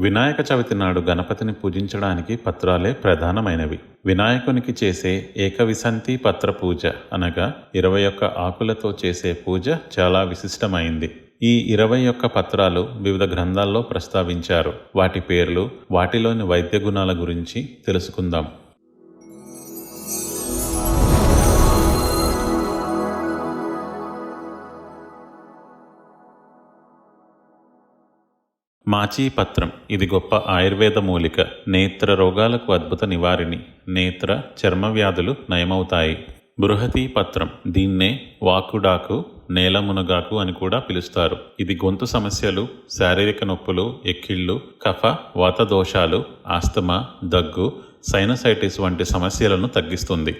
వినాయక చవితి నాడు గణపతిని పూజించడానికి పత్రాలే ప్రధానమైనవి. వినాయకునికి చేసే ఏకవిసంతి పత్ర పూజ అనగా ఇరవై ఒక్క ఆకులతో చేసే పూజ చాలా విశిష్టమైంది. ఈ ఇరవై ఒక్క పత్రాలు వివిధ గ్రంథాల్లో ప్రస్తావించారు. వాటి పేర్లు వాటిలోని వైద్య గుణాల గురించి తెలుసుకుందాం. మాచీ పత్రం ఇది గొప్ప ఆయుర్వేద మూలిక. నేత్ర రోగాలకు అద్భుత నివారిణి. నేత్ర చర్మ వ్యాధులు నయమవుతాయి. బృహతీ పత్రం దీన్నే వాకుడాకు నేల మునగాకు అని కూడా పిలుస్తారు. ఇది గొంతు సమస్యలు శారీరక నొప్పులు ఎక్కిళ్ళు కఫ వాత దోషాలు ఆస్తమా దగ్గు సైనసైటిస్ వంటి సమస్యలను తగ్గిస్తుంది.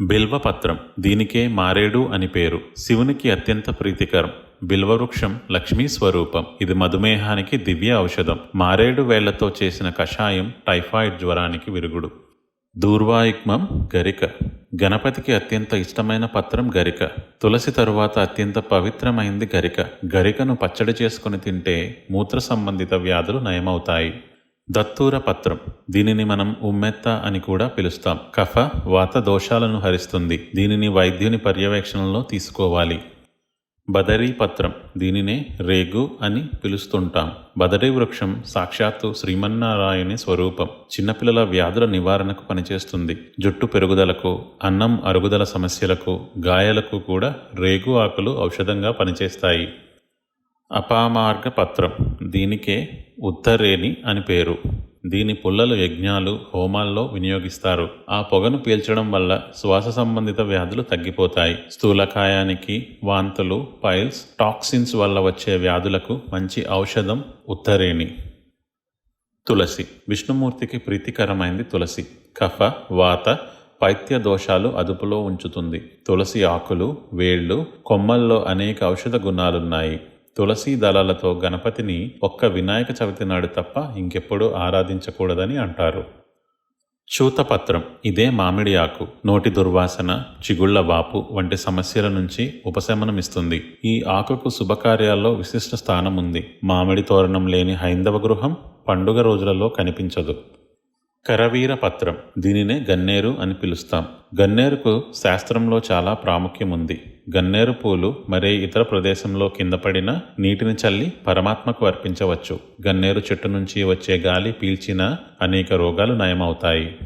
బిల్వపత్రం. దీనికే మారేడు అని పేరు. శివునికి అత్యంత ప్రీతికరం. బిల్వవృక్షం లక్ష్మీ స్వరూపం. ఇది మధుమేహానికి దివ్య ఔషధం. మారేడు వేళ్ళతో చేసిన కషాయం టైఫాయిడ్ జ్వరానికి విరుగుడు. దూర్వాయుగ్మం గరిక. గణపతికి అత్యంత ఇష్టమైన పత్రం గరిక. తులసి తరువాత అత్యంత పవిత్రమైంది గరిక. గరికను పచ్చడి చేసుకుని తింటే మూత్ర సంబంధిత వ్యాధులు నయమవుతాయి. దత్తూర పత్రం. దీనిని మనం ఉమ్మెత్త అని కూడా పిలుస్తాం. కఫ వాత దోషాలను హరిస్తుంది. దీనిని వైద్యుని పర్యవేక్షణలో తీసుకోవాలి. బదరీ పత్రం దీనినే రేగు అని పిలుస్తుంటాం. బదరీ వృక్షం సాక్షాత్తు శ్రీమన్నారాయణి స్వరూపం. చిన్నపిల్లల వ్యాధుల నివారణకు పనిచేస్తుంది. జుట్టు పెరుగుదలకు అన్నం అరుగుదల సమస్యలకు గాయాలకు కూడా రేగు ఆకులు ఔషధంగా పనిచేస్తాయి. అపామార్గ పత్రం దీనికే ఉత్తరేణి అని పేరు. దీని పుల్లలు యజ్ఞాలు హోమాల్లో వినియోగిస్తారు. ఆ పొగను పీల్చడం వల్ల శ్వాస సంబంధిత వ్యాధులు తగ్గిపోతాయి. స్థూలకాయానికి వాంతులు పైల్స్ టాక్సిన్స్ వల్ల వచ్చే వ్యాధులకు మంచి ఔషధం ఉత్తరేణి. తులసి. విష్ణుమూర్తికి ప్రీతికరమైంది తులసి. కఫ వాత పైత్య దోషాలు అదుపులో ఉంచుతుంది. తులసి ఆకులు వేళ్ళు కొమ్మల్లో అనేక ఔషధ గుణాలున్నాయి. తులసీ దళాలతో గణపతిని ఒక్క వినాయక చవితి నాడు తప్ప ఇంకెప్పుడూ ఆరాధించకూడదని అంటారు. చూతపత్రం ఇదే మామిడి ఆకు నోటి దుర్వాసన చిగుళ్ళ వాపు వంటి సమస్యల నుంచి ఉపశమనమిస్తుంది. ఈ ఆకుకు శుభకార్యాల్లో విశిష్ట స్థానం ఉంది మామిడి తోరణం లేని హైందవ గృహం పండుగ రోజులలో కనిపించదు. కరవీర పత్రం. దీనినే గన్నేరు అని పిలుస్తాం. గన్నేరుకు శాస్త్రంలో చాలా ప్రాముఖ్యం ఉంది గన్నేరు పూలు మరే ఇతర ప్రదేశంలో కింద పడిన నీటిని చల్లి పరమాత్మకు అర్పించవచ్చు. గన్నేరు చెట్టు నుంచి వచ్చే గాలి పీల్చిన అనేక రోగాలు నయమవుతాయి.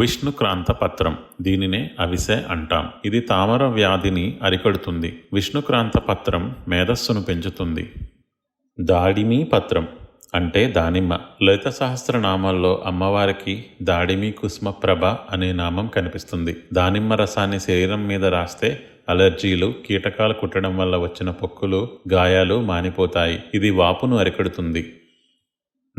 విష్ణుక్రాంత పత్రం. దీనినే అవిసె అంటాం. ఇది తామర వ్యాధిని అరికడుతుంది. విష్ణుక్రాంత పత్రం మేధస్సును పెంచుతుంది. దాడిమీ పత్రం. అంటే దానిమ్మ. లలిత సహస్రనామాల్లో అమ్మవారికి దాడిమి కుస్మ ప్రభ అనే నామం కనిపిస్తుంది. దానిమ్మ రసాన్ని శరీరం మీద రాస్తే అలర్జీలు కీటకాలు కుట్టడం వల్ల వచ్చిన పొక్కులు గాయాలు మానిపోతాయి. ఇది వాపును అరికడుతుంది.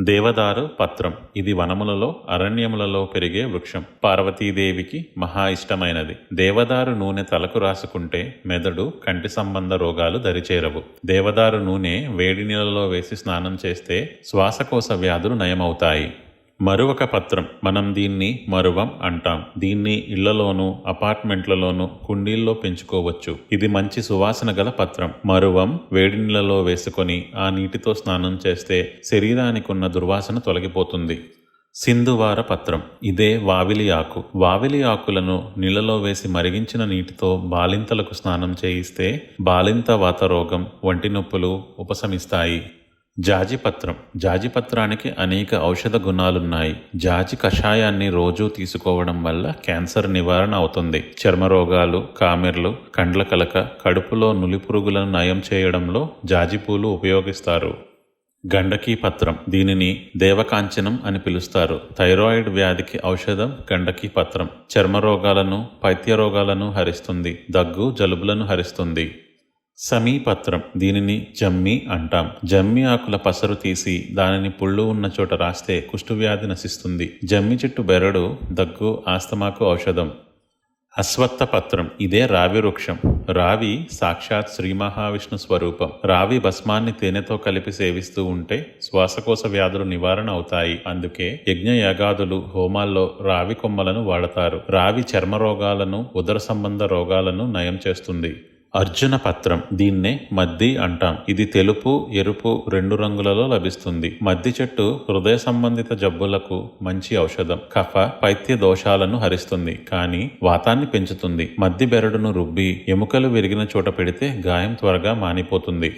దేవదారు పత్రం. ఇది వనములలో అరణ్యములలో పెరిగే వృక్షం. పార్వతీదేవికి మహా ఇష్టమైనది. దేవదారు నూనె తలకు రాసుకుంటే మెదడు కంటి సంబంధ రోగాలు దరిచేరవు. దేవదారు నూనె వేడి నీళ్ళలో వేసి స్నానం చేస్తే శ్వాసకోశ వ్యాధులు నయమవుతాయి. మరువక పత్రం. మనం దీన్ని మరువం అంటాం. దీన్ని ఇళ్ళలోనూ అపార్ట్మెంట్లలోనూ కుండీల్లో పెంచుకోవచ్చు. ఇది మంచి సువాసన గల పత్రం. మరువం వేడి నీళ్ళలో వేసుకొని ఆ నీటితో స్నానం చేస్తే శరీరానికి ఉన్న దుర్వాసన తొలగిపోతుంది. సింధువార పత్రం. ఇదే వావిలి ఆకు. వావిలి ఆకులను నీళ్ళలో వేసి మరిగించిన నీటితో బాలింతలకు స్నానం చేయిస్తే బాలింత వాత రోగం వంటి నొప్పులు ఉపశమిస్తాయి. జాజిపత్రం. జాజిపత్రానికి అనేక ఔషధ గుణాలున్నాయి. జాజి కషాయాన్ని రోజూ తీసుకోవడం వల్ల క్యాన్సర్ నివారణ అవుతుంది. చర్మ రోగాలు కామెర్లు కండ్ల కలక కడుపులో నులిపురుగులను నయం చేయడంలో జాజిపూలు ఉపయోగిస్తారు. గండకీ పత్రం. దీనిని దేవకాంచనం అని పిలుస్తారు. థైరాయిడ్ వ్యాధికి ఔషధం గండకీ పత్రం. చర్మ రోగాలను పైత్య రోగాలను హరిస్తుంది. దగ్గు జలుబులను హరిస్తుంది. సమీపత్రం. దీనిని జమ్మి అంటాం. జమ్మి ఆకుల పసరు తీసి దానిని పుళ్ళు ఉన్న చోట రాస్తే కుష్ఠువ్యాధి నశిస్తుంది. జమ్మి చెట్టు బెరడు దగ్గు ఆస్తమాకు ఔషధం. అశ్వత్థ పత్రం ఇదే రావి వృక్షం. రావి సాక్షాత్ శ్రీ మహావిష్ణు స్వరూపం. రావి భస్మాన్ని తేనెతో కలిపి సేవిస్తూ ఉంటే శ్వాసకోశ వ్యాధులు నివారణ అవుతాయి. అందుకే యజ్ఞ యాగాదులు హోమాల్లో రావి కొమ్మలను వాడతారు. రావి చర్మ రోగాలను ఉదర సంబంధ రోగాలను నయం చేస్తుంది. అర్జున పత్రం. దీన్నే మద్ది అంటాం. ఇది తెలుపు ఎరుపు రెండు రంగులలో లభిస్తుంది. మద్ది చెట్టు హృదయ సంబంధిత జబ్బులకు మంచి ఔషధం. కఫ పైత్య దోషాలను హరిస్తుంది కానీ వాతాన్ని పెంచుతుంది. మద్ది బెరడును రుబ్బి ఎముకలు విరిగిన చోట పెడితే గాయం త్వరగా మానిపోతుంది.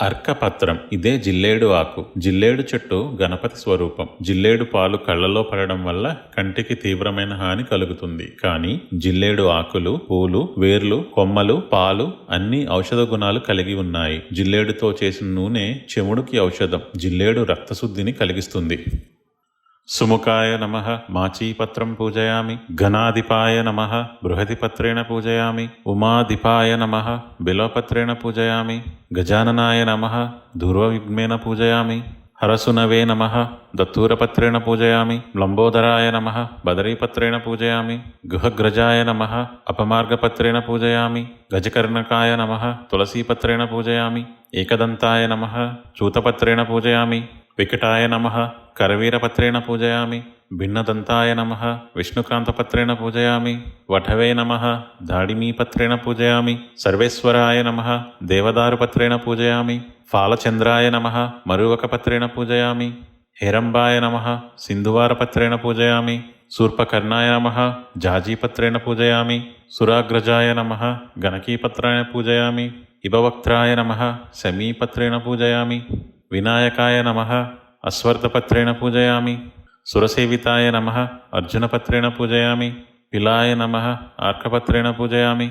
అర్కపత్రం. ఇదే జిల్లేడు ఆకు. జిల్లేడు చెట్టు గణపతి స్వరూపం. జిల్లేడు పాలు కళ్ళలో పడడం వల్ల కంటికి తీవ్రమైన హాని కలుగుతుంది. కానీ జిల్లేడు ఆకులు పూలు వేర్లు కొమ్మలు పాలు అన్ని ఔషధ గుణాలు కలిగి ఉన్నాయి. జిల్లేడుతో చేసిన నూనె చెముడుకి ఔషధం. జిల్లేడు రక్తశుద్ధిని కలిగిస్తుంది. సుముఖాయ నమ మాచీపత్రం పూజయామి ఘనాధిపాయ నమ బృహతిపత్రేణ పూజయామి ఉమాధిపాయ నమ బిలపత్రేణ పూజయామి గజాననాయ నమ ధూర్వవిఘ్నేన పూజయామి హరసునవే నమ దత్తూరపత్రేణ పూజయామి లంబోదరాయ నమ బదరీపత్రేణ పూజయామి గుహగ్రజాయ నమ అపమార్గపత్రేణ పూజయామి గజకర్ణకాయ నమ తులసీపత్రేణ పూజయామి ఏకదంతాయ నమ చూతపత్రేణ పూజయామి వికటాయ నమ కరవీరపత్రేణ పూజయామి భిన్నదంతాయ నమ విష్ణుకాంతపత్రేణ పూజయామి వఠవే నమ దాడిమీపత్రేణ పూజయామి సర్వేశ్వరాయ నమ దేవదారుపత్రేణ పూజయామి ఫాలచంద్రాయ నమ మరువకపత్రేణ పూజయామి హేరంబాయ నమ సింధువారపత్రేణ పూజయామి శూర్పకర్ణాయ నమ జాజీపత్రేణ పూజయామి సురాగ్రజాయ నమ గణకీపత్రేణ పూజయామి ఇభవక్త్రాయ నమ శమీపత్రేణ పూజయామి వినాయకాయ నమ అశ్వర్ధపత్రేణ పూజయామి సురసేవితాయ నమ అర్జునపత్రేణ పూజయామి పిలాయ నమ ఆర్కపత్రేణ పూజయామి